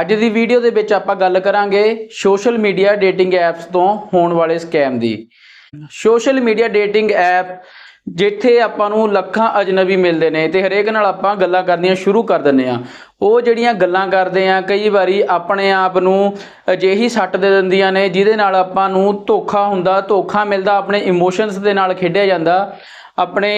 ਅੱਜ ਦੀ ਵੀਡੀਓ ਦੇ ਵਿੱਚ ਆਪਾਂ ਗੱਲ ਕਰਾਂਗੇ ਸੋਸ਼ਲ ਮੀਡੀਆ ਡੇਟਿੰਗ ਐਪਸ ਤੋਂ ਹੋਣ ਵਾਲੇ ਸਕੈਮ ਦੀ। ਸੋਸ਼ਲ ਮੀਡੀਆ ਡੇਟਿੰਗ ਐਪ ਜਿੱਥੇ ਆਪਾਂ ਨੂੰ ਲੱਖਾਂ ਅਜਨਬੀ ਮਿਲਦੇ ਨੇ ਤੇ ਹਰੇਕ ਨਾਲ ਆਪਾਂ ਗੱਲਾਂ ਕਰਨੀਆਂ ਸ਼ੁਰੂ ਕਰ ਦਿੰਦੇ ਆ ਉਹ ਜਿਹੜੀਆਂ ਗੱਲਾਂ ਕਰਦੇ ਆ ਕਈ ਵਾਰੀ ਆਪਣੇ ਆਪ ਨੂੰ ਅਜਿਹੀ ਸੱਟ ਦੇ ਦਿੰਦੀਆਂ ਨੇ ਜਿਹਦੇ ਨਾਲ ਆਪਾਂ ਨੂੰ ਧੋਖਾ ਹੁੰਦਾ, ਧੋਖਾ ਮਿਲਦਾ, ਆਪਣੇ ਇਮੋਸ਼ਨਸ ਦੇ ਨਾਲ ਖੇਡਿਆ ਜਾਂਦਾ। ਆਪਣੇ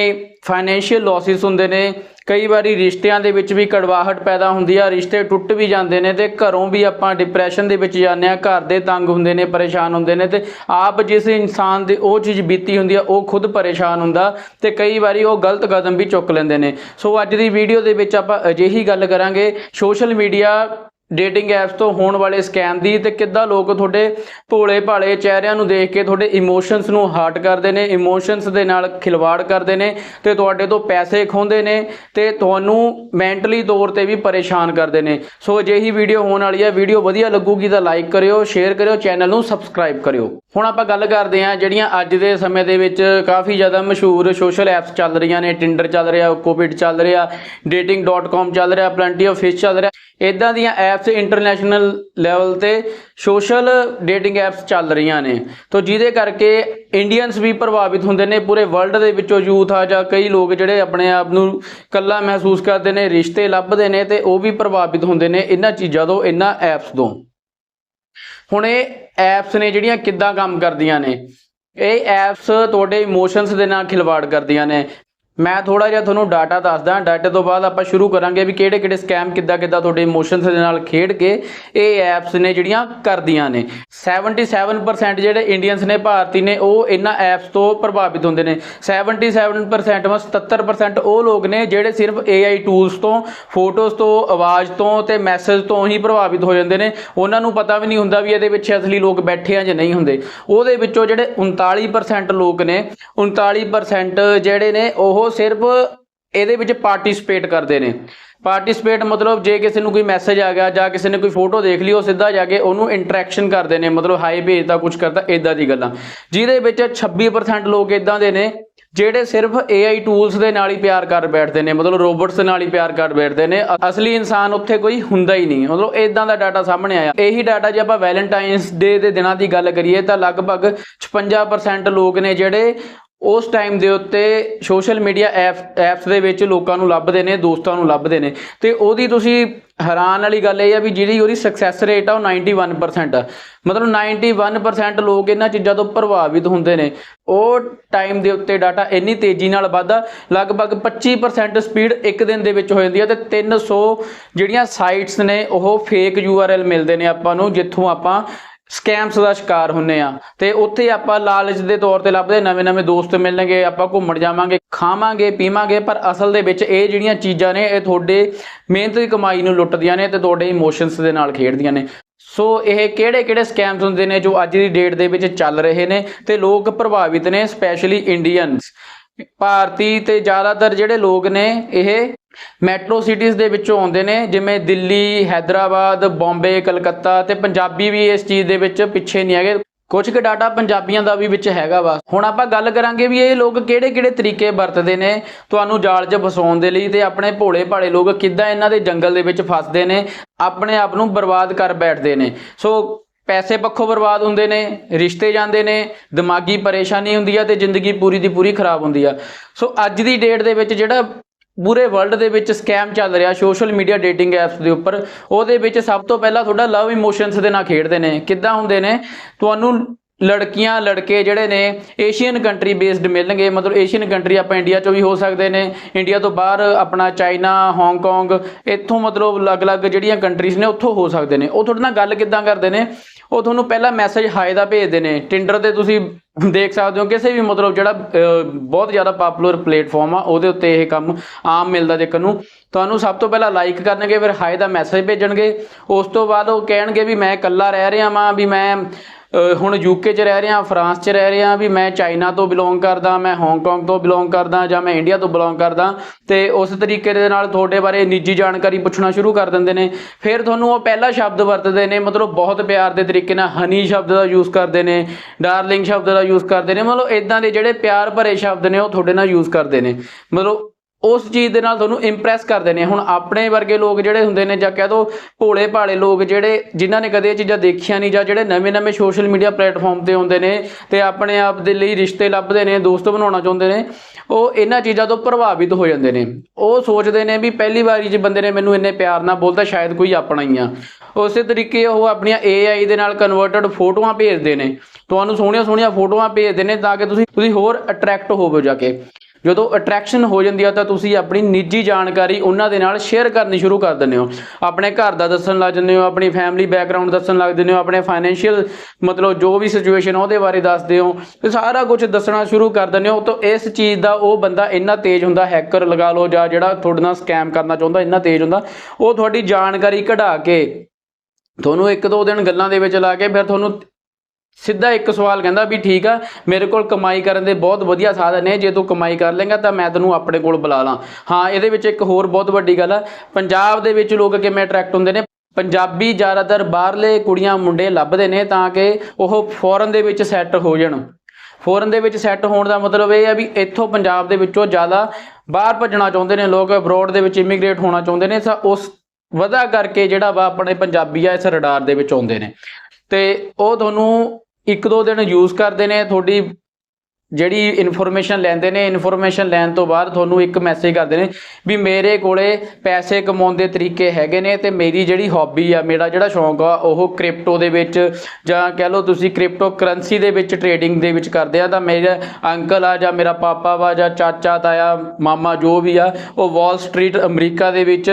ਫਾਈਨੈਂਸ਼ੀਅਲ ਲਾਸਿਸ ਹੁੰਦੇ ਨੇ ਕਈ ਵਾਰੀ ਰਿਸ਼ਤਿਆਂ ਦੇ ਵਿੱਚ ਵੀ ਕੜਵਾਹਟ ਪੈਦਾ ਹੁੰਦੀ ਆ, ਰਿਸ਼ਤੇ ਟੁੱਟ ਵੀ ਜਾਂਦੇ ਨੇ ਤੇ ਘਰੋਂ ਵੀ ਆਪਾਂ ਡਿਪਰੈਸ਼ਨ ਦੇ ਵਿੱਚ ਜਾਂਦੇ ਆ, ਘਰ ਦੇ ਤੰਗ ਹੁੰਦੇ ਨੇ, ਪਰੇਸ਼ਾਨ ਹੁੰਦੇ ਨੇ ਤੇ ਆਪ ਜਿਸ ਇਨਸਾਨ ਦੇ ਉਹ ਚੀਜ਼ ਬੀਤੀ ਹੁੰਦੀ ਆ, ਉਹ ਖੁਦ ਪਰੇਸ਼ਾਨ ਹੁੰਦਾ ਤੇ ਕਈ ਵਾਰੀ ਉਹ ਗਲਤ ਕਦਮ ਵੀ ਚੁੱਕ ਲੈਂਦੇ ਨੇ। ਸੋ ਅੱਜ ਦੀ ਵੀਡੀਓ ਦੇ ਵਿੱਚ ਆਪਾਂ ਅਜਿਹੀ ਗੱਲ ਕਰਾਂਗੇ, ਸੋਸ਼ਲ ਮੀਡੀਆ ਡੇਟਿੰਗ ਐਪਸ ਤੋਂ ਹੋਣ ਵਾਲੇ ਸਕੈਮ ਦੀ ਤੇ ਕਿੱਦਾਂ ਲੋਕ ਤੁਹਾਡੇ ਭੋਲੇ ਭਾਲੇ ਚਿਹਰਿਆਂ ਨੂੰ ਦੇਖ ਕੇ ਤੁਹਾਡੇ ਇਮੋਸ਼ਨਸ ਨੂੰ ਹਰਟ ਕਰਦੇ ਨੇ ਇਮੋਸ਼ਨਸ ਦੇ ਨਾਲ ਖਿਲਵਾੜ ਕਰਦੇ ਨੇ ਤੇ ਤੁਹਾਡੇ ਤੋਂ ਪੈਸੇ ਖੋਹਦੇ ਨੇ ਤੇ ਤੁਹਾਨੂੰ ਮੈਂਟਲੀ ਤੌਰ ਤੇ ਵੀ ਪਰੇਸ਼ਾਨ ਕਰਦੇ ਨੇ। ਸੋ ਅਜਿਹੀ ਵੀਡੀਓ ਹੋਣ ਵਾਲੀ ਹੈ। ਵੀਡੀਓ ਵਧੀਆ ਲੱਗੂਗੀ ਤਾਂ ਲਾਈਕ ਕਰਿਓ ਸ਼ੇਅਰ ਕਰਿਓ ਚੈਨਲ ਨੂੰ ਸਬਸਕ੍ਰਾਈਬ ਕਰਿਓ। ਹੁਣ ਆਪਾਂ ਗੱਲ ਕਰਦੇ ਹਾਂ ਜਿਹੜੀਆਂ ਅੱਜ ਦੇ ਸਮੇਂ ਦੇ ਵਿੱਚ ਕਾਫੀ ਜ਼ਿਆਦਾ ਮਸ਼ਹੂਰ ਸੋਸ਼ਲ ਐਪਸ ਚੱਲ ਰਹੀਆਂ ਨੇ ਟਿੰਡਰ ਚੱਲ ਰਿਹਾ ਕੋਪਿਟ ਚੱਲ ਰਿਹਾ dating.com ਚੱਲ ਰਿਹਾ ਪਲੈਂਟੀ ਆਫ ਫਿਸ਼ ਚੱਲ ਰਿਹਾ। ਇਦਾਂ ਦੀਆਂ ਐਪਸ ਇੰਟਰਨੈਸ਼ਨਲ ਲੈਵਲ ਤੇ ਸੋਸ਼ਲ ਡੇਟਿੰਗ ਐਪਸ ਚੱਲ ਰਹੀਆਂ ਨੇ। ਤੋਂ ਜਿਹਦੇ ਕਰਕੇ ਇੰਡੀਅਨਸ ਵੀ ਪ੍ਰਭਾਵਿਤ ਹੁੰਦੇ ਨੇ, ਪੂਰੇ ਵਰਲਡ ਦੇ ਵਿੱਚੋਂ ਯੂਥ ਆ ਜਾਂ ਕਈ ਲੋਕ ਜਿਹੜੇ ਆਪਣੇ ਆਪ ਨੂੰ ਇਕੱਲਾ ਮਹਿਸੂਸ ਕਰਦੇ ਨੇ, ਰਿਸ਼ਤੇ ਲੱਭਦੇ ਨੇ ਤੇ ਉਹ ਵੀ ਪ੍ਰਭਾਵਿਤ ਹੁੰਦੇ ਨੇ ਇਹਨਾਂ ਚੀਜ਼ਾਂ ਤੋਂ, ਇਹਨਾਂ ਐਪਸ ਤੋਂ। ਹੁਣ ਇਹ ਐਪਸ ਨੇ ਜਿਹੜੀਆਂ ਕਿੱਦਾਂ ਕੰਮ ਕਰਦੀਆਂ ਨੇ? ਇਹ ਐਪਸ ਤੁਹਾਡੇ ਇਮੋਸ਼ਨਸ ਦੇ ਨਾਲ ਖਿਲਵਾੜ ਕਰਦੀਆਂ ਨੇ। ਮੈਂ ਥੋੜਾ ਜਿਹਾ ਤੁਹਾਨੂੰ ਡਾਟਾ ਦੱਸਦਾ ਡਾਟੇ ਤੋਂ ਬਾਅਦ ਆਪਾਂ ਸ਼ੁਰੂ ਕਰਾਂਗੇ ਵੀ ਕਿਹੜੇ ਕਿਹੜੇ ਸਕੈਮ ਕਿੱਦਾਂ ਕਿੱਦਾਂ ਤੁਹਾਡੇ ਇਮੋਸ਼ਨਸ ਦੇ ਨਾਲ ਖੇਡ ਕੇ ਇਹ ਐਪਸ ਨੇ ਜਿਹੜੀਆਂ ਕਰਦੀਆਂ ਨੇ। 77% ਜਿਹੜੇ ਇੰਡੀਅਨਸ ਨੇ, ਭਾਰਤੀ ਨੇ, ਉਹ ਇਹਨਾਂ ਐਪਸ ਤੋਂ ਪ੍ਰਭਾਵਿਤ ਹੁੰਦੇ ਨੇ। 77% ਮਸ 77% ਉਹ ਲੋਕ ਨੇ ਜਿਹੜੇ ਸਿਰਫ AI ਟੂਲਸ ਤੋਂ ਫੋਟੋਜ਼ ਤੋਂ, ਆਵਾਜ਼ ਤੋਂ ਤੇ ਮੈਸੇਜ ਤੋਂ ਹੀ ਪ੍ਰਭਾਵਿਤ ਹੋ ਜਾਂਦੇ ਨੇ। ਉਹਨਾਂ ਨੂੰ ਪਤਾ ਵੀ ਨਹੀਂ ਹੁੰਦਾ ਵੀ ਇਹਦੇ ਪਿੱਛੇ ਅਸਲੀ ਲੋਕ ਬੈਠੇ ਆ ਜਾਂ ਨਹੀਂ ਹੁੰਦੇ। ਉਹਦੇ ਵਿੱਚੋਂ ਜਿਹੜੇ 39% ਲੋਕ ਨੇ 39% ਜਿਹੜੇ ਨੇ, ਉਹ ਸਿਰਫ ਇਹਦੇ ਵਿੱਚ ਪਾਰਟਿਸਿਪੇਟ ਕਰਦੇ ਨੇ। ਪਾਰਟਿਸਿਪੇਟ ਮਤਲਬ ਜੇ ਕਿਸੇ ਨੂੰ ਕੋਈ ਮੈਸੇਜ ਆ ਗਿਆ ਜਾਂ ਕਿਸੇ ਨੇ ਕੋਈ ਫੋਟੋ ਦੇਖ ਲਈ, ਉਹ ਸਿੱਧਾ ਜਾ ਕੇ ਉਹਨੂੰ ਇੰਟਰੈਕਸ਼ਨ ਕਰਦੇ ਨੇ। ਮਤਲਬ ਹਾਈ ਭੇਜਦਾ ਕੁਝ ਕਰਦਾ ਇਦਾਂ ਦੀ ਗੱਲਾਂ। ਜਿਹਦੇ ਵਿੱਚ 26% ਲੋਕ ਇਦਾਂ ਦੇ ਨੇ, ਜਿਹੜੇ ਸਿਰਫ AI ਟੂਲਸ ਦੇ ਨਾਲ ਹੀ ਪਿਆਰ ਕਰ ਬੈਠਦੇ ਨੇ। ਮਤਲਬ ਰੋਬੋਟਸ ਦੇ ਨਾਲ ਹੀ ਪਿਆਰ ਕਰ ਬੈਠਦੇ ਨੇ। ਅਸਲੀ ਇਨਸਾਨ ਉੱਥੇ ਕੋਈ ਹੁੰਦਾ ਹੀ ਨਹੀਂ। ਮਤਲਬ ਇਦਾਂ ਦਾ ਡਾਟਾ ਸਾਹਮਣੇ ਆਇਆ। ਇਹੀ ਡਾਟਾ ਜੇ ਆਪਾਂ ਵੈਲੈਂਟਾਈਨਸ ਡੇ ਦੇ ਦਿਨਾਂ ਦੀ ਗੱਲ ਕਰੀਏ, ਤਾਂ ਲਗਭਗ 56% ਲੋਕ ਨੇ ਜਿਹੜੇ ਉਸ ਟਾਈਮ ਦੇ ਉੱਤੇ ਸੋਸ਼ਲ ਮੀਡੀਆ ਐਪ ਐਪਸ ਦੇ ਵਿੱਚ ਲੋਕਾਂ ਨੂੰ ਲੱਭਦੇ ਨੇ, ਦੋਸਤਾਂ ਨੂੰ ਲੱਭਦੇ ਨੇ। ਤੇ ਉਹਦੀ ਤੁਸੀਂ ਹੈਰਾਨ ਵਾਲੀ ਗੱਲ ਇਹ ਆ ਵੀ ਜਿਹੜੀ ਉਹਦੀ ਸਕਸੈਸ ਰੇਟ ਆ ਉਹ 91% ਆ। ਮਤਲਬ 91% ਲੋਕ ਇਹਨਾਂ ਚੀਜ਼ਾਂ ਤੋਂ ਪ੍ਰਭਾਵਿਤ ਹੁੰਦੇ ਨੇ। ਉਹ ਟਾਈਮ ਦੇ ਉੱਤੇ ਡਾਟਾ ਇੰਨੀ ਤੇਜ਼ੀ ਨਾਲ ਵੱਧਦਾ, ਲਗਭਗ 25% ਸਪੀਡ ਇੱਕ ਦਿਨ ਦੇ ਵਿੱਚ ਹੋ ਜਾਂਦੀ ਹੈ ਤੇ 300 ਜਿਹੜੀਆਂ ਸਾਈਟਸ ਨੇ, ਉਹ ਫੇਕ URL ਮਿਲਦੇ ਨੇ ਆਪਾਂ ਨੂੰ, ਜਿੱਥੋਂ ਆਪਾਂ ਸਕੈਮਸ ਦਾ ਸ਼ਿਕਾਰ ਹੁੰਨੇ ਆ। ਤੇ ਉੱਥੇ ਆਪਾਂ ਲਾਲਚ ਦੇ ਤੌਰ ਤੇ ਲੱਭਦੇ, ਨਵੇਂ ਨਵੇਂ ਦੋਸਤ ਮਿਲਣਗੇ, ਆਪਾਂ ਘੁੰਮਣ ਜਾਵਾਂਗੇ, ਖਾਵਾਂਗੇ, ਪੀਵਾਂਗੇ, ਪਰ ਅਸਲ ਦੇ ਵਿੱਚ ਇਹ ਜਿਹੜੀਆਂ ਚੀਜ਼ਾਂ ਨੇ, ਇਹ ਤੁਹਾਡੇ ਮਿਹਨਤ ਦੀ ਕਮਾਈ ਨੂੰ ਲੁੱਟਦੀਆਂ ਨੇ ਤੇ ਤੁਹਾਡੇ ਇਮੋਸ਼ਨਸ ਦੇ ਨਾਲ ਖੇਡਦੀਆਂ ਨੇ। ਸੋ ਇਹ ਕਿਹੜੇ ਕਿਹੜੇ ਸਕੈਮਸ ਹੁੰਦੇ ਨੇ ਜੋ ਅੱਜ ਦੀ ਡੇਟ ਦੇ ਵਿੱਚ ਚੱਲ ਰਹੇ ਨੇ ਤੇ ਲੋਕ ਪ੍ਰਭਾਵਿਤ ਨੇ ਸਪੈਸ਼ਲੀ ਇੰਡੀਅਨਸ ਭਾਰਤੀ ਤੇ ਜ਼ਿਆਦਾਤਰ ਜਿਹੜੇ ਲੋਕ ਨੇ, ਇਹ ਮੈਟਰੋ ਸਿਟੀਜ਼ ਦੇ ਵਿੱਚੋਂ ਆਉਂਦੇ ਨੇ, ਜਿਵੇਂ ਦਿੱਲੀ, ਹੈਦਰਾਬਾਦ, ਬੰਬੇ, ਕਲਕੱਤਾ ਤੇ ਪੰਜਾਬੀ ਵੀ ਇਸ ਚੀਜ਼ ਦੇ ਵਿੱਚ ਪਿੱਛੇ ਨਹੀਂ ਹੈਗੇ। ਕੁਝ ਕੁ ਡਾਟਾ ਪੰਜਾਬੀਆਂ ਦਾ ਵੀ ਵਿੱਚ ਹੈਗਾ ਵਾ। ਹੁਣ ਆਪਾਂ ਗੱਲ ਕਰਾਂਗੇ ਵੀ ਇਹ ਲੋਕ ਕਿਹੜੇ ਕਿਹੜੇ ਤਰੀਕੇ ਵਰਤਦੇ ਨੇ ਤੁਹਾਨੂੰ ਜਾਲ 'ਚ ਫਸਾਉਣ ਦੇ ਲਈ ਤੇ ਆਪਣੇ ਭੋਲੇ ਭਾਲੇ ਲੋਕ ਕਿੱਦਾਂ ਇਹਨਾਂ ਦੇ ਜੰਗਲ ਦੇ ਵਿੱਚ ਫਸਦੇ ਨੇ, ਆਪਣੇ ਆਪ ਨੂੰ ਬਰਬਾਦ ਕਰ ਬੈਠਦੇ ਨੇ। ਸੋ ਪੈਸੇ ਪੱਖੋਂ ਬਰਬਾਦ ਹੁੰਦੇ ਨੇ, ਰਿਸ਼ਤੇ ਜਾਂਦੇ ਨੇ, ਦਿਮਾਗੀ ਪਰੇਸ਼ਾਨੀ ਹੁੰਦੀ ਆ ਤੇ ਜ਼ਿੰਦਗੀ ਪੂਰੀ ਦੀ ਪੂਰੀ ਖਰਾਬ ਹੁੰਦੀ ਆ। ਸੋ ਅੱਜ ਦੀ ਡੇਟ ਦੇ ਵਿੱਚ ਜਿਹੜਾ ਪੂਰੇ ਵਰਲਡ ਦੇ ਵਿੱਚ ਸਕੈਮ ਚੱਲ ਰਿਹਾ ਸੋਸ਼ਲ ਮੀਡੀਆ ਡੇਟਿੰਗ ਐਪਸ ਦੇ ਉੱਪਰ, ਉਹਦੇ ਵਿੱਚ ਸਭ ਤੋਂ ਪਹਿਲਾਂ ਤੁਹਾਡਾ ਲਵ ਇਮੋਸ਼ਨਸ ਦੇ ਨਾਲ ਖੇਡਦੇ ਨੇ। ਕਿੱਦਾਂ ਹੁੰਦੇ ਨੇ? ਤੁਹਾਨੂੰ ਲੜਕੀਆਂ, ਲੜਕੇ ਜਿਹੜੇ ਨੇ ਏਸ਼ੀਅਨ ਕੰਟਰੀ ਬੇਸਡ ਮਿਲਣਗੇ। ਮਤਲਬ ਏਸ਼ੀਅਨ ਕੰਟਰੀ ਆਪਾਂ ਇੰਡੀਆ ਚੋਂ ਵੀ ਹੋ ਸਕਦੇ ਨੇ। ਇੰਡੀਆ ਤੋਂ ਬਾਹਰ ਆਪਣਾ ਚਾਈਨਾ ਹਾਂਗਕਾਂਗ ਇੱਥੋਂ ਮਤਲਬ ਅਲੱਗ-ਅਲੱਗ ਜਿਹੜੀਆਂ ਕੰਟਰੀਜ਼ ਨੇ, ਉੱਥੋਂ ਹੋ ਸਕਦੇ ਨੇ। ਉਹ ਤੁਹਾਡੇ ਨਾਲ ਗੱਲ ਕਿੱਦਾਂ ਕਰਦੇ ਨੇ? ਉਹ ਤੁਹਾਨੂੰ ਪਹਿਲਾਂ ਮੈਸੇਜ ਹਾਈ ਦਾ ਭੇਜਦੇ ਨੇ। ਟਿੰਡਰ ਤੇ ਤੁਸੀਂ ਦੇਖ ਸਕਦੇ ਹੋ ਕਿਸੇ ਵੀ ਮਤਲਬ ਜਿਹੜਾ ਬਹੁਤ ਜ਼ਿਆਦਾ ਪਪੂਲਰ ਪਲੇਟਫਾਰਮ ਆ, ਉਹਦੇ ਉੱਤੇ ਇਹ ਕੰਮ ਆਮ ਮਿਲਦਾ ਦੇਖਣ ਨੂੰ। ਤੁਹਾਨੂੰ ਸਭ ਤੋਂ ਪਹਿਲਾਂ ਲਾਈਕ ਕਰਨਗੇ, ਫਿਰ ਹਾਈ ਦਾ ਮੈਸੇਜ ਭੇਜਣਗੇ। ਉਸ ਤੋਂ ਬਾਅਦ ਉਹ ਕਹਿਣਗੇ ਵੀ ਮੈਂ ਇਕੱਲਾ ਰਹਿ ਰਿਹਾ ਵਾਂ, ਵੀ ਮੈਂ ਹੁਣ ਯੂਕੇ 'ਚ ਰਹਿ ਰਿਹਾ, ਫਰਾਂਸ 'ਚ ਰਹਿ ਰਿਹਾ ਵੀ ਮੈਂ ਚਾਈਨਾ ਤੋਂ ਬਿਲੋਂਗ ਕਰਦਾ, ਮੈਂ ਹਾਂਗਕਾਂਗ ਤੋਂ ਬਿਲੋਂਗ ਕਰਦਾ ਜਾਂ ਮੈਂ ਇੰਡੀਆ ਤੋਂ ਬਿਲੋਂਗ ਕਰਦਾ, ਤੇ ਉਸ ਤਰੀਕੇ ਦੇ ਨਾਲ ਤੁਹਾਡੇ ਬਾਰੇ ਨਿੱਜੀ ਜਾਣਕਾਰੀ ਪੁੱਛਣਾ ਸ਼ੁਰੂ ਕਰ ਦਿੰਦੇ ਨੇ। ਫਿਰ ਤੁਹਾਨੂੰ ਉਹ ਪਹਿਲਾ ਸ਼ਬਦ ਵਰਤਦੇ ਨੇ, ਮਤਲਬ ਬਹੁਤ ਪਿਆਰ ਦੇ ਤਰੀਕੇ ਨਾਲ ਹਨੀ ਸ਼ਬਦ ਦਾ ਯੂਜ਼ ਕਰਦੇ ਨੇ ਡਾਰਲਿੰਗ ਸ਼ਬਦ ਦਾ ਯੂਜ਼ ਕਰਦੇ ਨੇ, ਮਤਲਬ ਇਦਾਂ ਦੇ ਜਿਹੜੇ ਪਿਆਰ ਭਰੇ ਸ਼ਬਦ ਨੇ ਉਹ ਤੁਹਾਡੇ ਨਾਲ ਯੂਜ਼ ਕਰਦੇ ਨੇ। ਮਤਲਬ ਉਸ ਚੀਜ਼ ਦੇ ਨਾਲ ਤੁਹਾਨੂੰ ਇੰਪ੍ਰੈਸ ਕਰਦੇ ਨੇ ਹੁਣ ਆਪਣੇ ਵਰਗੇ ਲੋਕ ਜਿਹੜੇ ਹੁੰਦੇ ਨੇ ਜਾਂ ਕਹਿ ਦੋ ਭੋਲੇ ਭਾਲੇ ਲੋਕ ਜਿਹੜੇ, ਜਿਨ੍ਹਾਂ ਨੇ ਕਦੇ ਇਹ ਚੀਜ਼ਾਂ ਦੇਖੀਆਂ ਨਹੀਂ ਜਾਂ ਜਿਹੜੇ ਨਵੇਂ-ਨਵੇਂ ਸੋਸ਼ਲ ਮੀਡੀਆ ਪਲੇਟਫਾਰਮ ਤੇ ਆਉਂਦੇ ਨੇ ਤੇ ਆਪਣੇ ਆਪ ਦੇ ਲਈ ਰਿਸ਼ਤੇ ਲੱਭਦੇ ਨੇ, ਦੋਸਤ ਬਣਾਉਣਾ ਚਾਹੁੰਦੇ ਨੇ, ਉਹ ਇਹਨਾਂ ਚੀਜ਼ਾਂ ਤੋਂ ਪ੍ਰਭਾਵਿਤ ਹੋ ਜਾਂਦੇ ਨੇ। ਉਹ ਸੋਚਦੇ ਨੇ ਵੀ ਪਹਿਲੀ ਵਾਰੀ ਜੇ ਬੰਦੇ ਨੇ ਮੈਨੂੰ ਇੰਨੇ ਪਿਆਰ ਨਾਲ ਬੋਲਦਾ ਸ਼ਾਇਦ ਕੋਈ ਆਪਣਾ ਹੀ ਆ। ਉਸੇ ਤਰੀਕੇ ਉਹ ਆਪਣੀਆਂ AI ਦੇ ਨਾਲ ਕਨਵਰਟਡ ਫੋਟੋਆਂ ਭੇਜਦੇ ਨੇ। ਤੁਹਾਨੂੰ ਸੋਹਣੀਆਂ ਸੋਹਣੀਆਂ ਫੋਟੋਆਂ ਭੇਜਦੇ ਨੇ ਤਾਂ ਕਿ ਤੁਸੀਂ ਤੁਸੀਂ ਹੋਰ ਅਟਰੈਕਟ ਹੋਵੋ ਜਾ ਕੇ। ਜਦੋਂ ਅਟਰੈਕਸ਼ਨ ਹੋ ਜਾਂਦੀ ਆ ਤਾਂ ਤੁਸੀਂ ਆਪਣੀ ਨਿੱਜੀ ਜਾਣਕਾਰੀ ਉਹਨਾਂ ਦੇ ਨਾਲ ਸ਼ੇਅਰ ਕਰਨੀ ਸ਼ੁਰੂ ਕਰ ਦਿੰਦੇ ਹੋ। ਆਪਣੇ ਘਰ ਦਾ ਦੱਸਣ ਲੱਗ ਜਾਂਦੇ ਹੋ, ਆਪਣੀ ਫੈਮਿਲੀ ਬੈਕਗ੍ਰਾਉਂਡ ਦੱਸਣ ਲੱਗ ਜਾਂਦੇ ਹੋ, ਆਪਣੇ ਫਾਈਨੈਂਸ਼ੀਅਲ ਮਤਲਬ ਜੋ ਵੀ ਸਿਚੁਏਸ਼ਨ ਉਹਦੇ ਬਾਰੇ ਦੱਸਦੇ ਹੋ ਤੇ ਸਾਰਾ ਕੁਝ ਦੱਸਣਾ ਸ਼ੁਰੂ ਕਰ ਦਿੰਦੇ ਹੋ ਤਾਂ ਇਸ ਚੀਜ਼ ਦਾ ਉਹ ਬੰਦਾ ਇੰਨਾ ਤੇਜ਼ ਹੁੰਦਾ ਹੈਕਰ ਲਗਾ ਲਓ ਜਾਂ ਜਿਹੜਾ ਤੁਹਾਡੇ ਨਾਲ ਸਕੈਮ ਕਰਨਾ ਚਾਹੁੰਦਾ, ਇੰਨਾ ਤੇਜ਼ ਹੁੰਦਾ, ਉਹ ਤੁਹਾਡੀ ਜਾਣਕਾਰੀ ਕਢਾ ਕੇ ਤੁਹਾਨੂੰ ਇੱਕ ਦੋ ਦਿਨ ਗੱਲਾਂ ਦੇ ਵਿੱਚ ਲਾ ਕੇ ਫਿਰ ਤੁਹਾਨੂੰ ਸਿੱਧਾ ਇੱਕ ਸਵਾਲ ਕਹਿੰਦਾ ਵੀ ਠੀਕ ਆ, ਮੇਰੇ ਕੋਲ ਕਮਾਈ ਕਰਨ ਦੇ ਬਹੁਤ ਵਧੀਆ ਸਾਧਨ ਨੇ, ਜੇ ਤੂੰ ਕਮਾਈ ਕਰ ਲੇਗਾ ਤਾਂ ਮੈਂ ਤੈਨੂੰ ਆਪਣੇ ਕੋਲ ਬੁਲਾ ਲਾਂ। ਹਾਂ, ਇਹਦੇ ਵਿੱਚ ਇੱਕ ਹੋਰ ਬਹੁਤ ਵੱਡੀ ਗੱਲ ਆ, ਪੰਜਾਬ ਦੇ ਵਿੱਚ ਲੋਕ ਕਿਵੇਂ ਅਟਰੈਕਟ ਹੁੰਦੇ ਨੇ? ਪੰਜਾਬੀ ਜ਼ਿਆਦਾਤਰ ਬਾਹਰਲੇ ਕੁੜੀਆਂ ਮੁੰਡੇ ਲੱਭਦੇ ਨੇ ਤਾਂ ਕਿ ਉਹ ਫੋਰਨ ਦੇ ਵਿੱਚ ਸੈੱਟ ਹੋ ਜਾਣ। ਫੋਰਨ ਦੇ ਵਿੱਚ ਸੈੱਟ ਹੋਣ ਦਾ ਮਤਲਬ ਇਹ ਆ ਵੀ ਇੱਥੋਂ ਪੰਜਾਬ ਦੇ ਵਿੱਚੋਂ ਜ਼ਿਆਦਾ ਬਾਹਰ ਭੱਜਣਾ ਚਾਹੁੰਦੇ ਨੇ, ਲੋਕ ਅਬਰੋਡ ਦੇ ਵਿੱਚ ਇਮੀਗ੍ਰੇਟ ਹੋਣਾ ਚਾਹੁੰਦੇ ਨੇ, ਤਾਂ ਉਸ ਵਧਾ ਕਰਕੇ ਜਿਹੜਾ ਵਾ ਆਪਣੇ ਪੰਜਾਬੀ ਆ, ਇਸ ਰਡਾਰ ਦੇ ਵਿੱਚ ਆਉਂਦੇ ਨੇ। ਤੇ ਉਹ ਤੁਹਾਨੂੰ ਇੱਕ ਦੋ ਦਿਨ ਯੂਜ਼ ਕਰਦੇ ਨੇ, ਤੁਹਾਡੀ ਜਿਹੜੀ ਇਨਫੋਰਮੇਸ਼ਨ ਲੈਂਦੇ ਨੇ ਇਨਫੋਰਮੇਸ਼ਨ ਲੈਣ ਤੋਂ ਬਾਅਦ ਤੁਹਾਨੂੰ ਇੱਕ ਮੈਸੇਜ ਕਰਦੇ ਨੇ ਵੀ ਮੇਰੇ ਕੋਲੇ ਪੈਸੇ ਕਮਾਉਣ ਦੇ ਤਰੀਕੇ ਹੈਗੇ ਨੇ ਤੇ ਮੇਰੀ ਜਿਹੜੀ ਹੌਬੀ ਆ, ਮੇਰਾ ਜਿਹੜਾ ਸ਼ੌਂਕ ਆ, ਉਹ ਕ੍ਰਿਪਟੋ ਦੇ ਵਿੱਚ ਜਾਂ ਕਹਿ ਲਓ ਤੁਸੀਂ ਕ੍ਰਿਪਟੋ ਕਰੰਸੀ ਦੇ ਵਿੱਚ ਟ੍ਰੇਡਿੰਗ ਦੇ ਵਿੱਚ ਕਰਦੇ ਆ, ਤਾਂ ਮੇਰੇ ਅੰਕਲ ਆ ਜਾਂ ਮੇਰਾ ਪਾਪਾ ਵਾ ਜਾਂ ਚਾਚਾ, ਤਾਇਆ, ਮਾਮਾ ਜੋ ਵੀ ਆ, ਉਹ ਵਾਲ ਸਟਰੀਟ ਅਮਰੀਕਾ ਦੇ ਵਿੱਚ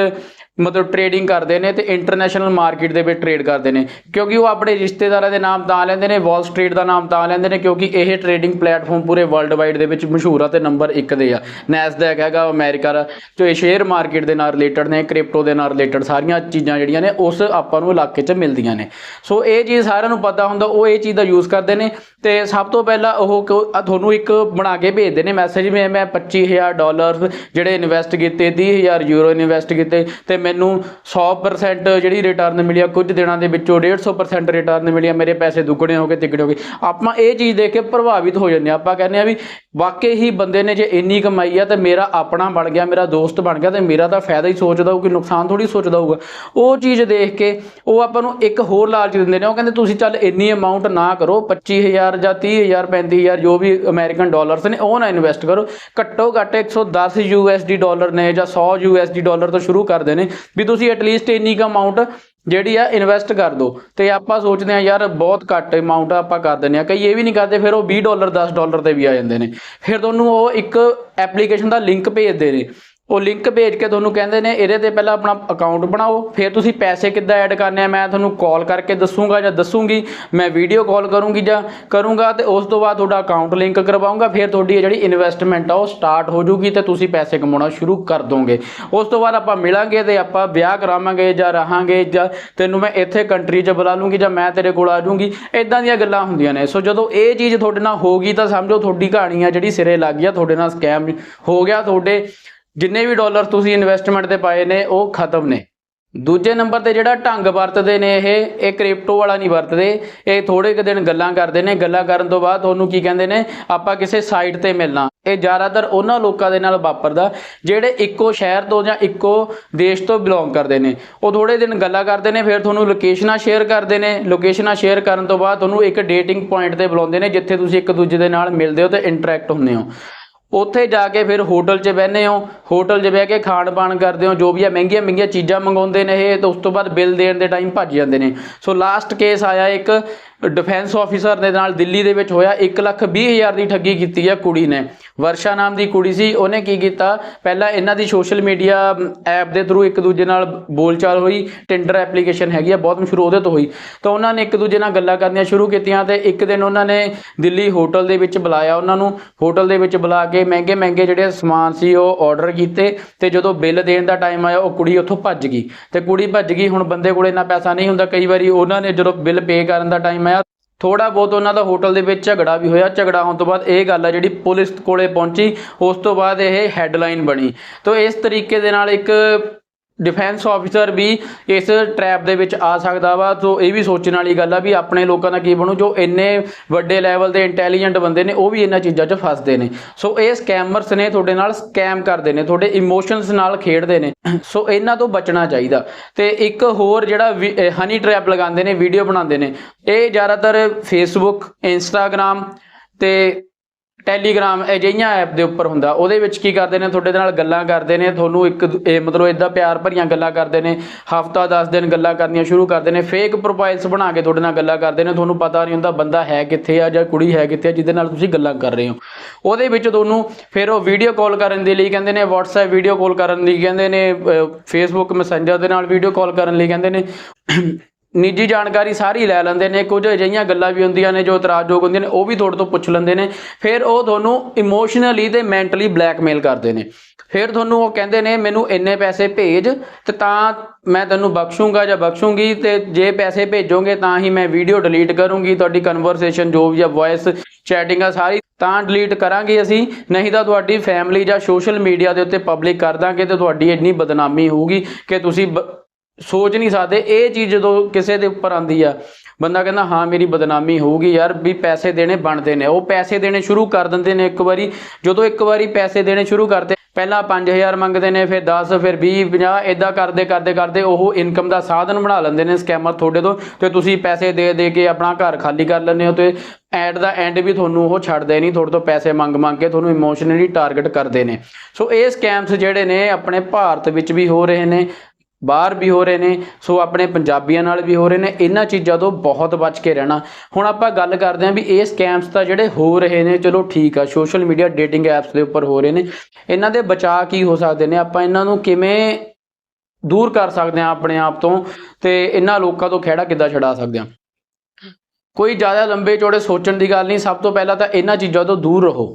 ਮਤਲਬ ਟਰੇਡਿੰਗ ਕਰਦੇ ਨੇ ਤੇ ਇੰਟਰਨੈਸ਼ਨਲ ਮਾਰਕੀਟ ਦੇ ਵਿੱਚ ਟਰੇਡ ਕਰਦੇ ਨੇ। ਕਿਉਂਕਿ ਉਹ ਆਪਣੇ ਰਿਸ਼ਤੇਦਾਰਾਂ ਦੇ ਨਾਮ ਤਾਂ ਲੈਂਦੇ ਨੇ ਵਾਲ ਸਟਰੀਟ ਦਾ ਨਾਮ ਤਾਂ ਲੈਂਦੇ ਨੇ, ਕਿਉਂਕਿ ਇਹ ਟਰੇਡਿੰਗ ਪਲੇਟਫਾਰਮ ਪੂਰੇ ਵਰਲਡ ਵਾਈਡ ਦੇ ਵਿੱਚ ਮਸ਼ਹੂਰ ਆ ਤੇ ਨੰਬਰ 1 ਦੇ ਆ। ਨੈਸਡੈਕ ਹੈਗਾ ਅਮਰੀਕਾ ਦਾ ਜੋ ਇਹ ਸ਼ੇਅਰ ਮਾਰਕੀਟ ਦੇ ਨਾਲ ਰਿਲੇਟਡ ਨੇ ਕ੍ਰਿਪਟੋ ਦੇ ਨਾਲ ਰਿਲੇਟਡ ਸਾਰੀਆਂ ਚੀਜ਼ਾਂ ਜਿਹੜੀਆਂ ਨੇ, ਉਸ ਆਪਾਂ ਨੂੰ ਇਲਾਕੇ 'ਚ ਮਿਲਦੀਆਂ ਨੇ। ਸੋ ਇਹ ਚੀਜ਼ ਸਾਰਿਆਂ ਨੂੰ ਪਤਾ ਹੁੰਦਾ, ਉਹ ਇਹ ਚੀਜ਼ ਦਾ ਯੂਜ਼ ਕਰਦੇ ਨੇ, ਤੇ ਸਭ ਤੋਂ ਪਹਿਲਾਂ ਉਹ ਕ- ਤੁਹਾਨੂੰ ਇੱਕ ਬਣਾ ਕੇ ਭੇਜਦੇ ਨੇ ਮੈਸੇਜ ਮੈਂ ਮੈਂ 25000 ਡਾਲਰ ਜਿਹੜੇ ਇਨਵੈਸਟ ਕੀਤੇ 30000 ਯੂਰੋ ਇਨਵੈਸਟ ਕੀਤੇ, ਤੇ ਮੈਨੂੰ 100% ਜਿਹੜੀ ਰਿਟਰਨ ਮਿਲੀ ਆ, ਕੁਝ ਦਿਨਾਂ ਦੇ ਵਿੱਚੋਂ 150% ਰਿਟਰਨ ਮਿਲੀ ਆ, ਮੇਰੇ ਪੈਸੇ ਦੁੱਗਣੇ ਹੋ ਗਏ, ਤਿੱਗਣੇ ਹੋ ਗਏ। ਆਪਾਂ ਇਹ ਚੀਜ਼ ਦੇਖ ਕੇ ਪ੍ਰਭਾਵਿਤ ਹੋ ਜਾਂਦੇ ਆ। ਆਪਾਂ ਕਹਿੰਦੇ ਆ ਵੀ ਵਾਕਈ ਹੀ ਬੰਦੇ ਨੇ ਜੇ ਇੰਨੀ ਕਮਾਈ ਆ, ਤੇ ਮੇਰਾ ਆਪਣਾ ਬਣ ਗਿਆ, ਮੇਰਾ ਦੋਸਤ ਬਣ ਗਿਆ, ਤੇ ਮੇਰਾ ਤਾਂ ਫਾਇਦਾ ਹੀ ਸੋਚਦਾ ਹੋਊ ਕਿ ਨੁਕਸਾਨ ਥੋੜੀ ਸੋਚਦਾ ਹੋਊਗਾ। ਉਹ ਚੀਜ਼ ਦੇਖ ਕੇ ਉਹ ਆਪਾਂ ਨੂੰ ਇੱਕ ਹੋਰ ਲਾਲਚ ਦਿੰਦੇ ਨੇ। ਉਹ ਕਹਿੰਦੇ, ਤੁਸੀਂ ਚੱਲ ਇੰਨੀ ਅਮਾਉਂਟ ਨਾ ਕਰੋ 25000 ਜਾਂ 30000 35000 ਜੋ ਵੀ ਅਮਰੀਕਨ ਡਾਲਰਸ ਨੇ, ਉਹ ਨਾ ਇਨਵੈਸਟ ਕਰੋ। ਘੱਟੋ ਘੱਟ 110 ਯੂਐਸਡੀ ਡਾਲਰ ਨੇ ਜਾਂ 100 ਯੂਐਸਡੀ ਡਾਲਰ ਤੋਂ ਸ਼ੁਰੂ ਕਰਦੇ ਨੇ। ਵੀ ਤੁਸੀਂ ਐਟਲੀਸਟ ਇੰਨੀ ਕੁ ਅਮਾਉਂਟ ਜਿਹੜੀ ਆ ਇਨਵੈਸਟ ਕਰ ਦੋ। ਤੇ ਆਪਾਂ ਸੋਚਦੇ ਆ ਯਾਰ ਬਹੁਤ ਘੱਟ ਅਮਾਉਂਟ ਆਪਾਂ ਕਰ ਦਿੰਦੇ ਆ ਕਈ ਇਹ ਵੀ ਨਹੀਂ ਕਰਦੇ, ਫਿਰ ਉਹ 20 ਡਾਲਰ 10 ਡਾਲਰ ਤੇ ਵੀ ਆ ਜਾਂਦੇ ਨੇ। ਫਿਰ ਤੁਹਾਨੂੰ ਉਹ ਇੱਕ ਐਪਲੀਕੇਸ਼ਨ ਦਾ ਲਿੰਕ ਭੇਜਦੇ ਨੇ। ਉਹ ਲਿੰਕ ਭੇਜ ਕੇ ਤੁਹਾਨੂੰ ਕਹਿੰਦੇ ਨੇ, ਇਹਦੇ ਤੇ ਪਹਿਲਾਂ ਆਪਣਾ ਅਕਾਊਂਟ ਬਣਾਓ, ਫਿਰ ਤੁਸੀਂ ਪੈਸੇ ਕਿੱਦਾਂ ਐਡ ਕਰਨੇ ਆ, ਮੈਂ ਤੁਹਾਨੂੰ ਕਾਲ ਕਰਕੇ ਦੱਸੂਗਾ ਜਾਂ ਦੱਸੂਗੀ, ਮੈਂ ਵੀਡੀਓ ਕਾਲ ਕਰੂੰਗੀ ਜਾਂ ਕਰੂੰਗਾ ਤੇ ਉਸ ਤੋਂ ਬਾਅਦ ਤੁਹਾਡਾ ਅਕਾਊਂਟ ਲਿੰਕ ਕਰਵਾਉਂਗਾ, ਫਿਰ ਤੁਹਾਡੀ ਜਿਹੜੀ ਇਨਵੈਸਟਮੈਂਟ ਆ ਉਹ ਸਟਾਰਟ ਹੋ ਜੂਗੀ ਤੇ ਤੁਸੀਂ ਪੈਸੇ ਕਮਾਉਣਾ ਸ਼ੁਰੂ ਕਰ ਦੋਗੇ। ਉਸ ਤੋਂ ਬਾਅਦ ਆਪਾਂ ਮਿਲਾਂਗੇ ਤੇ ਆਪਾਂ ਵਿਆਹ ਕਰਾਵਾਂਗੇ ਜਾਂ ਰਹਾਂਗੇ ਜਾਂ ਤੈਨੂੰ ਮੈਂ ਇੱਥੇ ਕੰਟਰੀ 'ਚ ਬੁਲਾ ਲੂੰਗੀ ਜਾਂ ਮੈਂ ਤੇਰੇ ਕੋਲ ਆ ਜੂੰਗੀ ਇਦਾਂ ਦੀਆਂ ਗੱਲਾਂ ਹੁੰਦੀਆਂ ਨੇ। ਸੋ ਜਦੋਂ ਇਹ ਚੀਜ਼ ਤੁਹਾਡੇ ਨਾਲ ਹੋ ਗਈ ਤਾਂ ਸਮਝੋ ਤੁਹਾਡੀ ਕਹਾਣੀ ਆ ਜਿਹੜੀ ਸਿਰੇ ਲੱਗ ਗਈ ਆ, ਤੁਹਾਡੇ ਨਾਲ ਸਕੈਮ ਹੋ ਗਿਆ, ਤੁਹਾਡੇ ਜਿੰਨੇ ਵੀ ਡਾਲਰ ਤੁਸੀਂ ਇਨਵੈਸਟਮੈਂਟ ਤੇ ਪਾਏ ਨੇ, ਉਹ ਖਤਮ ਨੇ। ਦੂਜੇ ਨੰਬਰ ਤੇ ਜਿਹੜਾ ਢੰਗ ਵਰਤਦੇ ਨੇ ਇਹ ਇਹ ਕ੍ਰਿਪਟੋ ਵਾਲਾ ਨਹੀਂ ਵਰਤਦੇ। ਇਹ ਥੋੜੇ ਕੁ ਦਿਨ ਗੱਲਾਂ ਕਰਦੇ ਨੇ। ਗੱਲਾਂ ਕਰਨ ਤੋਂ ਬਾਅਦ ਤੁਹਾਨੂੰ ਕੀ ਕਹਿੰਦੇ ਨੇ? ਆਪਾਂ ਕਿਸੇ ਸਾਈਟ ਤੇ ਮਿਲਣਾ। ਇਹ ਜ਼ਿਆਦਾਤਰ ਉਹਨਾਂ ਲੋਕਾਂ ਦੇ ਨਾਲ ਵਾਪਰਦਾ, ਜਿਹੜੇ ਇੱਕੋ ਸ਼ਹਿਰ ਤੋਂ ਜਾਂ ਇੱਕੋ ਦੇਸ਼ ਤੋਂ ਬਿਲੋਂਗ ਕਰਦੇ ਨੇ। ਉਹ ਥੋੜੇ ਦਿਨ ਗੱਲਾਂ ਕਰਦੇ ਨੇ, ਫਿਰ ਤੁਹਾਨੂੰ ਲੋਕੇਸ਼ਨਾਂ ਸ਼ੇਅਰ ਕਰਦੇ ਨੇ। ਲੋਕੇਸ਼ਨਾਂ ਸ਼ੇਅਰ ਕਰਨ ਤੋਂ ਬਾਅਦ ਤੁਹਾਨੂੰ ਇੱਕ ਡੇਟਿੰਗ ਪੁਆਇੰਟ ਤੇ ਬੁਲਾਉਂਦੇ ਨੇ, ਜਿੱਥੇ ਤੁਸੀਂ ਇੱਕ ਦੂਜੇ ਦੇ ਨਾਲ ਮਿਲਦੇ ਹੋ ਤੇ ਇੰਟਰੈਕਟ ਹੁੰਦੇ ਹੋ। ਉੱਥੇ ਜਾ ਕੇ ਫਿਰ ਹੋਟਲ 'ਚ ਬਹਿੰਦੇ ਹੋ, ਹੋਟਲ 'ਚ ਬਹਿ ਕੇ ਖਾਣ ਪਾਣ ਕਰਦੇ ਹੋ, ਜੋ ਵੀ ਆ, ਮਹਿੰਗੀਆਂ ਮਹਿੰਗੀਆਂ ਚੀਜ਼ਾਂ ਮੰਗਾਉਂਦੇ ਨੇ ਇਹ, ਤੇ ਉਸ ਤੋਂ ਬਾਅਦ ਬਿੱਲ ਦੇਣ ਦੇ ਟਾਈਮ ਭੱਜ ਜਾਂਦੇ ਨੇ। ਸੋ ਲਾਸਟ ਕੇਸ ਆਇਆ ਇੱਕ ਡਿਫੈਂਸ ਆਫੀਸਰ ਦੇ ਨਾਲ ਦਿੱਲੀ ਦੇ ਵਿੱਚ ਹੋਇਆ 1 ਲੱਖ 20 ਹਜ਼ਾਰ ਦੀ ਠੱਗੀ ਕੀਤੀ ਆ ਕੁੜੀ ਨੇ। ਵਰਸ਼ਾ ਨਾਮ ਦੀ ਕੁੜੀ ਸੀ। ਉਹਨੇ ਕੀ ਕੀਤਾ? ਪਹਿਲਾਂ ਇਹਨਾਂ ਦੀ ਸੋਸ਼ਲ ਮੀਡੀਆ ਐਪ ਦੇ ਥਰੂ ਇੱਕ ਦੂਜੇ ਨਾਲ ਬੋਲਚਾਲ ਹੋਈ। ਟਿੰਡਰ ਐਪਲੀਕੇਸ਼ਨ ਹੈਗੀ ਆ, ਬਹੁਤ ਮਸ਼ਹੂਰ ਉਹਦੇ ਤੋਂ ਹੋਈ। ਤਾਂ ਉਹਨਾਂ ਨੇ ਇੱਕ ਦੂਜੇ ਨਾਲ ਗੱਲਾਂ ਕਰਨੀਆਂ ਸ਼ੁਰੂ ਕੀਤੀਆਂ ਤੇ ਇੱਕ ਦਿਨ ਉਹਨਾਂ ਨੇ ਦਿੱਲੀ ਹੋਟਲ ਦੇ ਵਿੱਚ ਬੁਲਾਇਆ ਉਹਨਾਂ ਨੂੰ। ਹੋਟਲ ਦੇ ਵਿੱਚ ਬੁਲਾ ਕੇ ਮਹਿੰਗੇ ਮਹਿੰਗੇ ਜਿਹੜੇ ਸਮਾਨ ਸੀ ਉਹ ਆਰਡਰ ਕੀਤੇ ਤੇ ਜਦੋਂ ਬਿੱਲ ਦੇਣ ਦਾ ਟਾਈਮ ਆਇਆ, ਉਹ ਕੁੜੀ ਉੱਥੋਂ ਭੱਜ ਗਈ। ਤੇ ਕੁੜੀ ਭੱਜ ਗਈ, ਹੁਣ ਬੰਦੇ ਕੋਲ ਇੰਨਾ ਪੈਸਾ ਨਹੀਂ ਹੁੰਦਾ। ਕਈ ਵਾਰੀ ਉਹਨਾਂ ਨੇ ਜਦੋਂ ਬਿੱਲ ਪੇ ਕਰਨ ਦਾ ਟਾਈਮ ਆਇਆ ਥੋੜਾ ਬਹੁਤ ਉਹਨਾਂ ਦਾ ਹੋਟਲ ਦੇ ਵਿੱਚ ਝਗੜਾ ਵੀ ਹੋਇਆ। ਝਗੜਾ ਹੋਣ ਤੋਂ ਬਾਅਦ ਇਹ ਗੱਲ ਆ ਜਿਹੜੀ ਪੁਲਿਸ ਕੋਲੇ ਪਹੁੰਚੀ। ਉਸ ਤੋਂ ਬਾਅਦ ਇਹ ਹੈਡਲਾਈਨ ਬਣੀ। ਤਾਂ ਇਸ ਤਰੀਕੇ ਦੇ ਨਾਲ ਇੱਕ ਡਿਫੈਂਸ ਆਫੀਸਰ ਵੀ ਇਸ ਟ੍ਰੈਪ ਦੇ ਵਿੱਚ ਆ ਸਕਦਾ ਵਾ। ਸੋ ਇਹ ਵੀ ਸੋਚਣ ਵਾਲੀ ਗੱਲ ਆ ਵੀ ਆਪਣੇ ਲੋਕਾਂ ਦਾ ਕੀ ਬਣੂ, ਜੋ ਇੰਨੇ ਵੱਡੇ ਲੈਵਲ ਦੇ ਇੰਟੈਲੀਜੈਂਟ ਬੰਦੇ ਨੇ, ਉਹ ਵੀ ਇਹਨਾਂ ਚੀਜ਼ਾਂ 'ਚ ਫਸਦੇ ਨੇ। ਸੋ ਇਹ ਸਕੈਮਰਸ ਨੇ ਤੁਹਾਡੇ ਨਾਲ ਸਕੈਮ ਕਰਦੇ ਨੇ, ਤੁਹਾਡੇ ਇਮੋਸ਼ਨਸ ਨਾਲ ਖੇਡਦੇ ਨੇ। ਸੋ ਇਹਨਾਂ ਤੋਂ ਬਚਣਾ ਚਾਹੀਦਾ। ਤੇ ਇੱਕ ਹੋਰ ਜਿਹੜਾ ਹਨੀ ਟ੍ਰੈਪ ਲਗਾਉਂਦੇ ਨੇ ਵੀਡੀਓ ਬਣਾਉਂਦੇ ਨੇ, ਇਹ ਜ਼ਿਆਦਾਤਰ ਫੇਸਬੁੱਕ ਇੰਸਟਾਗ੍ਰam ਤੇ ਟੈਲੀਗ੍ਰਾਮ ਅਜਿਹੀਆਂ ਐਪ ਦੇ ਉੱਪਰ ਹੁੰਦਾ। ਉਹਦੇ ਵਿੱਚ ਕੀ ਕਰਦੇ ਨੇ, ਤੁਹਾਡੇ ਨਾਲ ਗੱਲਾਂ ਕਰਦੇ ਨੇ, ਤੁਹਾਨੂੰ ਇੱਕ ਇਹ ਮਤਲਬ ਇਦਾਂ ਪਿਆਰ ਭਰੀਆਂ ਗੱਲਾਂ ਕਰਦੇ ਨੇ, ਹਫਤਾ 10 ਦਿਨ ਗੱਲਾਂ ਕਰਨੀਆਂ ਸ਼ੁਰੂ ਕਰਦੇ ਨੇ ਫੇਕ ਪ੍ਰੋਫਾਈਲਸ ਬਣਾ ਕੇ ਤੁਹਾਡੇ ਨਾਲ ਗੱਲਾਂ ਕਰਦੇ ਨੇ, ਤੁਹਾਨੂੰ ਪਤਾ ਨਹੀਂ ਹੁੰਦਾ ਬੰਦਾ ਹੈ ਕਿੱਥੇ ਆ ਜਾਂ ਕੁੜੀ ਹੈ ਕਿੱਥੇ ਆ ਜਿਹਦੇ ਨਾਲ ਤੁਸੀਂ ਗੱਲਾਂ ਕਰ ਰਹੇ ਹੋ। ਉਹਦੇ ਵਿੱਚ ਤੁਹਾਨੂੰ ਫਿਰ ਉਹ ਵੀਡੀਓ ਕਾਲ ਕਰਨ ਦੇ ਲਈ ਕਹਿੰਦੇ ਨੇ, WhatsApp ਵੀਡੀਓ ਕਾਲ ਕਰਨ ਲਈ ਕਹਿੰਦੇ ਨੇ ਫੇਸਬੁੱਕ ਮੈਸੇਂਜਰ ਦੇ ਨਾਲ ਵੀਡੀਓ ਕਾਲ ਕਰਨ ਲਈ ਕਹਿੰਦੇ ਨੇ। ਨਿੱਜੀ ਜਾਣਕਾਰੀ ਸਾਰੀ ਲੈ ਲੈਂਦੇ ਨੇ, ਕੁਝ ਅਜਿਹੀਆਂ ਗੱਲਾਂ ਵੀ ਹੁੰਦੀਆਂ ਨੇ ਜੋ ਇਤਰਾਜ਼ਯੋਗ ਹੁੰਦੀਆਂ ਨੇ, ਉਹ ਵੀ ਤੁਹਾਡੇ ਤੋਂ ਪੁੱਛ ਲੈਂਦੇ ਨੇ। ਫਿਰ ਉਹ ਤੁਹਾਨੂੰ ਇਮੋਸ਼ਨਲੀ ਤੇ ਮੈਂਟਲੀ ਬਲੈਕਮੇਲ ਕਰਦੇ ਨੇ। ਫਿਰ ਤੁਹਾਨੂੰ ਉਹ ਕਹਿੰਦੇ ਨੇ, ਮੈਨੂੰ ਇੰਨੇ ਪੈਸੇ ਭੇਜ ਤੇ ਤਾਂ ਮੈਂ ਤੈਨੂੰ ਬਖਸ਼ੂੰਗਾ ਜਾਂ ਬਖਸ਼ੂੰਗੀ ਤੇ ਜੇ ਪੈਸੇ ਭੇਜੋਗੇ ਤਾਂ ਹੀ ਮੈਂ ਵੀਡੀਓ ਡਿਲੀਟ ਕਰੂੰਗੀ, ਤੁਹਾਡੀ ਕਨਵਰਸੇਸ਼ਨ ਜੋ ਵੀ ਆ ਵੌਇਸ ਚੈਟਿੰਗ ਆ, ਸਾਰੀ ਤਾਂ ਡਿਲੀਟ ਕਰਾਂਗੇ ਅਸੀਂ। ਨਹੀਂ ਤਾਂ ਤੁਹਾਡੀ ਫੈਮਿਲੀ ਜਾਂ ਸੋਸ਼ਲ ਮੀਡੀਆ ਦੇ ਉੱਤੇ ਪਬਲਿਕ ਕਰ ਦਾਂਗੇ ਤੇ ਤੁਹਾਡੀ ਇੰਨੀ ਬਦਨਾਮੀ ਹੋਊਗੀ ਕਿ ਤੁਸੀਂ ਬ- ਸੋਚ ਨਹੀਂ ਸਕਦੇ। ਇਹ ਚੀਜ਼ ਜਦੋਂ ਕਿਸੇ ਦੇ ਉੱਪਰ ਆਂਦੀ ਆ, ਬੰਦਾ ਕਹਿੰਦਾ, ਹਾਂ, ਮੇਰੀ ਬਦਨਾਮੀ ਹੋਊਗੀ ਯਾਰ, ਵੀ ਪੈਸੇ ਦੇਣੇ ਬਣਦੇ ਨੇ। ਉਹ ਪੈਸੇ ਦੇਣੇ ਸ਼ੁਰੂ ਕਰ ਦਿੰਦੇ ਨੇ ਇੱਕ ਵਾਰੀ। ਜਦੋਂ ਇੱਕ ਵਾਰੀ ਪੈਸੇ ਦੇਣੇ ਸ਼ੁਰੂ ਕਰਦੇ, ਪਹਿਲਾਂ 5000 ਮੰਗਦੇ ਨੇ, ਫਿਰ 10 ਫਿਰ 20 50 ਇਦਾਂ ਕਰਦੇ ਕਰਦੇ ਕਰਦੇ ਉਹ ਇਨਕਮ ਦਾ ਸਾਧਨ ਬਣਾ ਲੈਂਦੇ ਨੇ ਸਕੈਮਰ ਤੁਹਾਡੇ ਤੋਂ ਤੇ ਤੁਸੀਂ ਪੈਸੇ ਦੇ ਦੇ ਕੇ ਆਪਣਾ ਘਰ ਖਾਲੀ ਕਰ ਲੈਂਦੇ ਹੋ ਤੇ ਐਟ ਦਾ ਐਂਡ ਵੀ ਤੁਹਾਨੂੰ ਉਹ ਛੱਡਦੇ ਨਹੀਂ, ਤੁਹਾਡੇ ਤੋਂ ਪੈਸੇ ਮੰਗ ਮੰਗ ਕੇ ਤੁਹਾਨੂੰ ਇਮੋਸ਼ਨਲੀ ਟਾਰਗੇਟ ਕਰਦੇ ਨੇ। ਸੋ ਇਹ ਸਕੈਮਸ ਜਿਹੜੇ ਨੇ, ਆਪਣੇ ਭਾਰਤ ਵਿੱਚ ਵੀ ਹੋ ਰਹੇ ਨੇ। ਬਾਹਰ ਵੀ ਹੋ ਰਹੇ ਨੇ, ਸੋ ਆਪਣੇ ਪੰਜਾਬੀਆਂ ਨਾਲ ਵੀ ਹੋ ਰਹੇ ਨੇ, ਇਹਨਾਂ ਚੀਜ਼ਾਂ ਤੋਂ ਬਹੁਤ ਬਚ ਕੇ ਰਹਿਣਾ। ਹੁਣ ਆਪਾਂ ਗੱਲ ਕਰਦੇ ਹਾਂ ਵੀ ਇਹ ਸਕੈਮਸ ਤਾਂ ਜਿਹੜੇ ਹੋ ਰਹੇ ਨੇ, ਚਲੋ ਠੀਕ ਆ ਸੋਸ਼ਲ ਮੀਡੀਆ ਡੇਟਿੰਗ ਐਪਸ ਦੇ ਉੱਪਰ ਹੋ ਰਹੇ ਨੇ, ਇਹਨਾਂ ਦੇ ਬਚਾਅ ਕੀ ਹੋ ਸਕਦੇ ਨੇ? ਆਪਾਂ ਇਹਨਾਂ ਨੂੰ ਕਿਵੇਂ ਦੂਰ ਕਰ ਸਕਦੇ ਹਾਂ ਆਪਣੇ ਆਪ ਤੋਂ ਤੇ ਇਹਨਾਂ ਲੋਕਾਂ ਤੋਂ ਖਹਿੜਾ ਕਿੱਦਾਂ ਛਡਾ ਸਕਦੇ ਹਾਂ? ਕੋਈ ਜ਼ਿਆਦਾ ਲੰਬੇ ਚੌੜੇ ਸੋਚਣ ਦੀ ਗੱਲ ਨਹੀਂ, ਸਭ ਤੋਂ ਪਹਿਲਾਂ ਤਾਂ ਇਹਨਾਂ ਚੀਜ਼ਾਂ ਤੋਂ ਦੂਰ ਰਹੋ।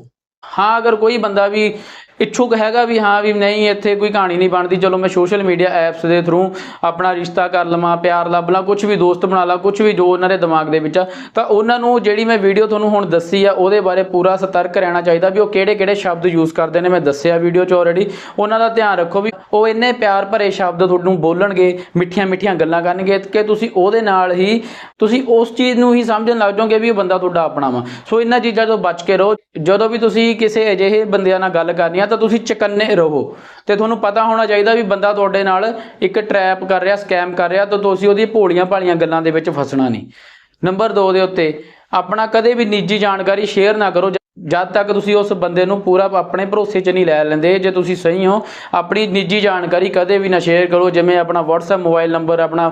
ਹਾਂ, ਅਗਰ ਕੋਈ ਬੰਦਾ ਵੀ ਇੱਛੁਕ ਹੈਗਾ ਵੀ ਹਾਂ ਵੀ ਨਹੀਂ, ਇੱਥੇ ਕੋਈ ਕਹਾਣੀ ਨਹੀਂ ਬਣਦੀ। ਚਲੋ ਮੈਂ ਸੋਸ਼ਲ ਮੀਡੀਆ ਐਪਸ ਦੇ ਥਰੂ ਆਪਣਾ ਰਿਸ਼ਤਾ ਕਰ ਲਵਾਂ, ਪਿਆਰ ਲੱਭ ਲਾਂ ਕੁਝ ਵੀ ਦੋਸਤ ਬਣਾ ਲਾਂ ਕੁਝ ਵੀ ਜੋ ਉਹਨਾਂ ਦੇ ਦਿਮਾਗ ਦੇ ਵਿੱਚ ਆ, ਤਾਂ ਉਹਨਾਂ ਨੂੰ ਜਿਹੜੀ ਮੈਂ ਵੀਡੀਓ ਤੁਹਾਨੂੰ ਹੁਣ ਦੱਸੀ ਆ, ਉਹਦੇ ਬਾਰੇ ਪੂਰਾ ਸਤਰਕ ਰਹਿਣਾ ਚਾਹੀਦਾ ਵੀ ਉਹ ਕਿਹੜੇ ਕਿਹੜੇ ਸ਼ਬਦ ਯੂਜ਼ ਕਰਦੇ ਨੇ। ਮੈਂ ਦੱਸਿਆ ਵੀਡੀਓ 'ਚ ਆਲਰੇਡੀ ਉਹਨਾਂ ਦਾ ਧਿਆਨ ਰੱਖੋ ਵੀ ਉਹ ਇੰਨੇ ਪਿਆਰ ਭਰੇ ਸ਼ਬਦ ਤੁਹਾਨੂੰ ਬੋਲਣਗੇ ਮਿੱਠੀਆਂ ਮਿੱਠੀਆਂ ਗੱਲਾਂ ਕਰਨਗੇ, ਕਿ ਤੁਸੀਂ ਉਹਦੇ ਨਾਲ ਹੀ, ਤੁਸੀਂ ਉਸ ਚੀਜ਼ ਨੂੰ ਹੀ ਸਮਝਣ ਲੱਗ ਜਾਓਗੇ ਵੀ ਇਹ ਬੰਦਾ ਤੁਹਾਡਾ ਆਪਣਾ ਵਾ। ਸੋ ਇਹਨਾਂ ਚੀਜ਼ਾਂ ਤੋਂ ਬਚ ਕੇ ਰਹੋ। ਜਦੋਂ ਵੀ ਤੁਸੀਂ ਕਿਸੇ ਅਜਿਹੇ ਬੰਦਿਆਂ ਨਾਲ ਗੱਲ ਕਰਨੀ ਆ ਤਾਂ ਤੁਸੀਂ ਚਕੰਨੇ ਰਹੋ। ਤੇ ਤੁਹਾਨੂੰ ਪਤਾ ਹੋਣਾ ਚਾਹੀਦਾ ਵੀ ਬੰਦਾ ਤੁਹਾਡੇ ਨਾਲ ਇੱਕ ਟਰੈਪ ਕਰ ਰਿਹਾ ਸਕੈਮ ਕਰ ਰਿਹਾ, ਤਾਂ ਤੁਸੀਂ ਉਹਦੀ ਭੋਲੀਆਂ ਭਾਲੀਆਂ ਗੱਲਾਂ ਦੇ ਵਿੱਚ ਫਸਣਾ ਨਹੀਂ। ਨੰਬਰ 2 ਦੇ ਉੱਤੇ, ਆਪਣਾ ਕਦੇ ਵੀ ਨਿੱਜੀ ਜਾਣਕਾਰੀ ਸ਼ੇਅਰ ਨਾ ਕਰੋ। ਜਦ ਤੱਕ ਤੁਸੀਂ ਉਸ ਬੰਦੇ ਨੂੰ ਪੂਰਾ ਆਪਣੇ ਭਰੋਸੇ 'ਚ ਨਹੀਂ ਲੈ ਲੈਂਦੇ, ਜੇ ਤੁਸੀਂ ਸਹੀ ਹੋ, ਆਪਣੀ ਨਿੱਜੀ ਜਾਣਕਾਰੀ ਕਦੇ ਵੀ ਨਾ ਸ਼ੇਅਰ ਕਰੋ। ਜਿਵੇਂ ਆਪਣਾ WhatsApp ਮੋਬਾਈਲ ਨੰਬਰ ਆਪਣਾ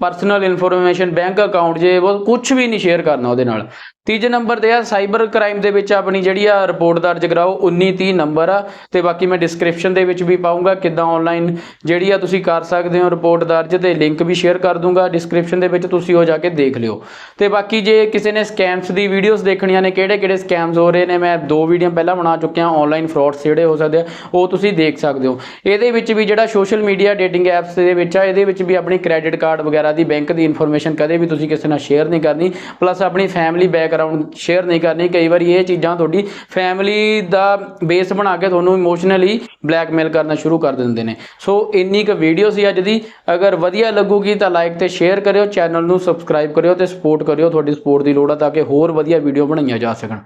ਪਰਸਨਲ ਇਨਫੋਰਮੇਸ਼ਨ ਬੈਂਕ ਅਕਾਊਂਟ ਜੇ ਉਹ ਕੁਝ ਵੀ ਨਹੀਂ ਸ਼ੇਅਰ ਕਰਨਾ ਉਹਦੇ ਨਾਲ। ਤੀਜੇ ਨੰਬਰ ਤੇ ਆ, ਸਾਈਬਰ ਕ੍ਰਾਈਮ ਦੇ ਵਿੱਚ ਆਪਣੀ ਜਿਹੜੀ ਆ ਰਿਪੋਰਟ ਦਰਜ ਕਰਾਓ 1930 ਨੰਬਰ ਆ। ਤੇ ਬਾਕੀ ਮੈਂ ਡਿਸਕ੍ਰਿਪਸ਼ਨ ਦੇ ਵਿੱਚ ਵੀ ਪਾਉਂਗਾ ਕਿੱਦਾਂ ਆਨਲਾਈਨ ਜਿਹੜੀ ਆ ਤੁਸੀਂ ਕਰ ਸਕਦੇ ਹੋ ਰਿਪੋਰਟ ਦਰਜ ਤੇ ਲਿੰਕ ਵੀ ਸ਼ੇਅਰ ਕਰ ਦੂੰਗਾ। ਡਿਸਕ੍ਰਿਪਸ਼ਨ ਦੇ ਵਿੱਚ ਤੁਸੀਂ ਉਹ ਜਾ ਕੇ ਦੇਖ ਲਿਓ। ਤੇ ਬਾਕੀ ਜੇ ਕਿਸੇ ਨੇ ਸਕੈਮਸ ਦੀ ਵੀਡੀਓਜ਼ ਦੇਖਣੀਆਂ ਨੇ ਕਿਹੜੇ ਕਿਹੜੇ ਸਕੈਮਸ ਹੋ ਰਹੇ ਨੇ, ਮੈਂ ਦੋ ਵੀਡੀਓ ਪਹਿਲਾਂ ਬਣਾ ਚੁੱਕਿਆ ਆਨਲਾਈਨ ਫਰਾਡਸ ਜਿਹੜੇ ਹੋ ਸਕਦੇ ਆ, ਉਹ ਤੁਸੀਂ ਦੇਖ ਸਕਦੇ ਹੋ। ਇਹਦੇ ਵਿੱਚ ਵੀ ਜਿਹੜਾ ਸੋਸ਼ਲ ਮੀਡੀਆ ਡੇਟਿੰਗ ਐਪਸ ਦੇ ਵਿੱਚ ਆ, ਇਹਦੇ ਵਿੱਚ ਵੀ ਆਪਣੀ ਕ੍ਰੈਡਿਟ ਕਾਰਡ ਵਗੈਰਾ ਦੀ ਬੈਂਕ ਦੀ ਇਨਫੋਰਮੇਸ਼ਨ ਕਦੇ ਵੀ ਤੁਸੀਂ ਕਿਸੇ ਨਾਲ ਸ਼ੇਅਰ ਨਹੀਂ ਕਰਨੀ। ਪਲੱਸ ਆਪਣੀ ਫੈਮਿਲੀ ਬੈਕਗ੍ਰਾਉਂਡ ਸ਼ੇਅਰ ਨਹੀਂ ਕਰਨੀ, ਕਈ ਵਾਰੀ ਇਹ ਚੀਜ਼ਾਂ ਤੁਹਾਡੀ ਫੈਮਿਲੀ ਦਾ ਬੇਸ ਬਣਾ ਕੇ ਤੁਹਾਨੂੰ ਇਮੋਸ਼ਨਲੀ ਬਲੈਕਮੇਲ ਕਰਨਾ ਸ਼ੁਰੂ ਕਰ ਦਿੰਦੇ ਨੇ। ਸੋ ਇੰਨੀ ਕੁ ਵੀਡੀਓ ਸੀ ਅੱਜ ਦੀ। ਅਗਰ ਵਧੀਆ ਲੱਗੂਗੀ ਤਾਂ ਲਾਈਕ ਤੇ ਸ਼ੇਅਰ ਕਰਿਓ ਚੈਨਲ ਨੂੰ ਸਬਸਕ੍ਰਾਈਬ ਕਰਿਓ ਤੇ ਸਪੋਰਟ ਕਰਿਓ, ਤੁਹਾਡੀ ਸਪੋਰਟ ਦੀ ਲੋੜ ਆ ਤਾਂ ਕਿ ਹੋਰ ਵਧੀਆ ਵੀਡੀਓ ਬਣਾਈਆਂ ਜਾ ਸਕਣ।